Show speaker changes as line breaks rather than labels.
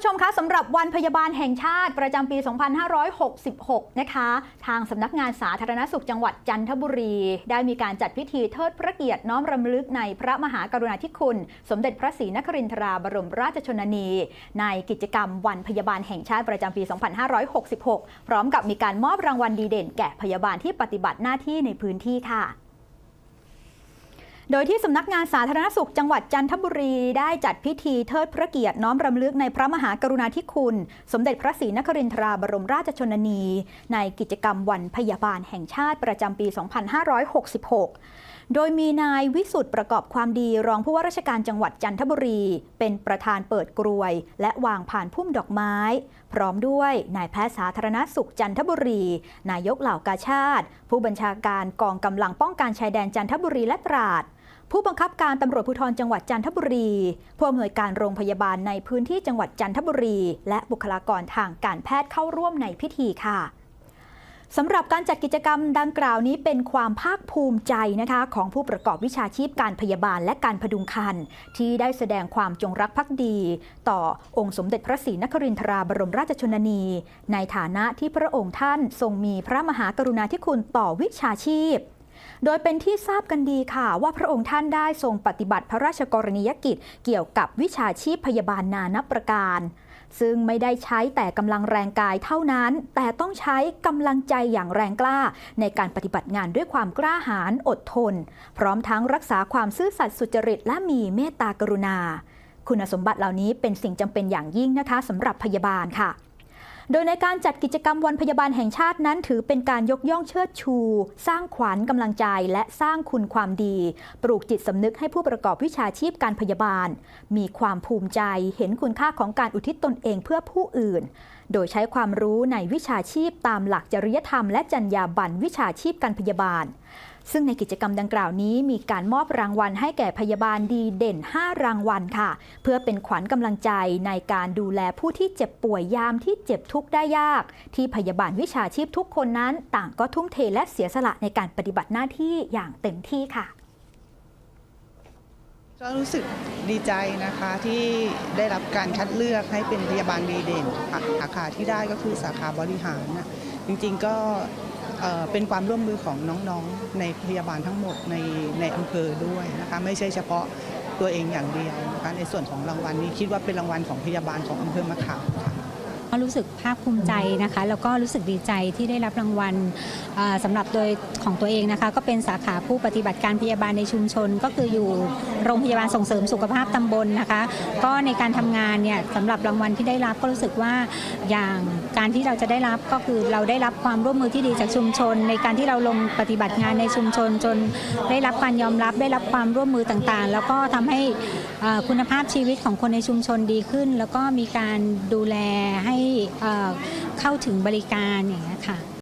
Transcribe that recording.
ผู้ชมคะสำหรับวันพยาบาลแห่งชาติประจำปี 2566 นะคะ ทางสำนักงานสาธารณสุขจังหวัดจันทบุรี ได้มีการจัดพิธีเทิดพระเกียรติน้อมรำลึกในพระมหากรุณาธิคุณ สมเด็จพระศรีนครินทราบรมราชชนนี ในกิจกรรมวันพยาบาลแห่งชาติประจำปี 2566 พร้อมกับมีการมอบรางวัลดีเด่นแก่พยาบาลที่ปฏิบัติหน้าที่ในพื้นที่ค่ะ โดยที่สำนักงานสาธารณสุขจังหวัดจันทบุรีได้จัดพิธีเทิดพระเกียรติน้อมรำลึกในพระมหากรุณาธิคุณ สมเด็จพระศรีนครินทราบรมราชชนนี ในกิจกรรมวันพยาบาลแห่งชาติประจำปี 2566 โดยมีนายวิสุทธ์ประกอบความดีรองผู้ว่าราชการจังหวัดจันทบุรี เป็นประธานเปิดกรวย และวางผ่านพุ่มดอกไม้ พร้อมด้วยนายแพทย์สาธารณสุขจันทบุรี นายกเหล่ากาชาติ ผู้บัญชาการกองกำลังป้องกันชายแดนจันทบุรีและตราด ผู้บังคับการตำรวจภูธรจังหวัดจันทบุรีผู้อำนวยการโรงพยาบาลในพื้นที่จังหวัดจันทบุรี และบุคลากรทางการแพทย์เข้าร่วมในพิธีค่ะสำหรับการจัดกิจกรรมดังกล่าวนี้เป็นความภาคภูมิใจนะคะของผู้ประกอบวิชาชีพการพยาบาลและการพดุงครรภ์ที่ได้แสดงความจงรักภักดี ต่อองค์สมเด็จพระศรีนครินทราบรมราชชนนี ในฐานะที่พระองค์ท่านทรงมีพระมหากรุณาธิคุณต่อวิชาชีพ โดยเป็นที่ทราบกันดีค่ะ ว่าพระองค์ท่านได้ทรงปฏิบัติพระราชกรณียกิจ เกี่ยวกับวิชาชีพพยาบาลนานับประการ ซึ่งไม่ได้ใช้แต่กำลังแรงกายเท่านั้น แต่ต้องใช้กำลังใจอย่างแรงกล้า ในการปฏิบัติงานด้วยความกล้าหาญอดทน พร้อมทั้งรักษาความซื่อสัตย์สุจริตและมีเมตตากรุณา คุณสมบัติเหล่านี้เป็นสิ่งจำเป็นอย่างยิ่งนะคะสำหรับพยาบาลค่ะ โดยในการจัดกิจกรรมวันพยาบาลแห่งชาตินั้นถือเป็นการยกย่องเชิดชู สร้างขวัญกำลังใจและสร้างคุณความดี ปลูกจิตสำนึกให้ผู้ประกอบวิชาชีพการพยาบาล มีความภูมิใจเห็นคุณค่าของการอุทิศตนเองเพื่อผู้อื่น โดยใช้ความรู้ในวิชาชีพตามหลักจริยธรรมและจรรยาบรรณวิชาชีพการพยาบาล ซึ่งในกิจกรรมดังกล่าวนี้มีการมอบรางวัลให้แก่พยาบาลดีเด่น 5 รางวัลค่ะ เพื่อเป็นขวัญกำลังใจในการดูแลผู้ที่เจ็บป่วยยามที่เจ็บทุกข์ได้ยาก ที่พยาบาลวิชาชีพทุกคนนั้น ต่างก็ทุ่มเทและเสียสละในการปฏิบัติหน้าที่อย่างเต็มที่ค่ะ
ก็รู้สึกดีใจนะคะที่ได้รับการคัดเลือกให้เป็นพยาบาลดีเด่นสาขาที่ได้ก็คือสาขาบริหารนะจริงๆก็ เป็นความร่วมมือของน้องๆ ในพยาบาลทั้งหมดในในอำเภอด้วยนะคะไม่ใช่เฉพาะตัวเองอย่างเดียวนะคะในส่วนของรางวัลนี้คิดว่าเป็นรางวัลของพยาบาลของอำเภอมะขามค่ะ
ก็รู้สึกภาคภูมิใจนะคะ แล้วก็รู้สึกดีใจที่ได้รับรางวัลอ่าสำหรับโดยของตัวเองนะคะ ก็เป็นสาขาผู้ปฏิบัติการพยาบาลในชุมชน ก็คืออยู่โรงพยาบาลส่งเสริมสุขภาพตำบลนะคะ ก็ในการทำงานเนี่ยสำหรับรางวัลที่ได้รับก็รู้สึกว่าอย่างการที่เราจะได้รับก็คือเราได้รับความร่วมมือที่ดีจากชุมชน ในการที่เราลงปฏิบัติงานในชุมชน จนได้รับการยอมรับได้รับความร่วมมือต่างๆ แล้วก็ทำให้คุณภาพชีวิตของคนในชุมชนดีขึ้น แล้วก็มีการดูแลให้เอ่อเข้าถึงบริการอย่างนี้ค่ะ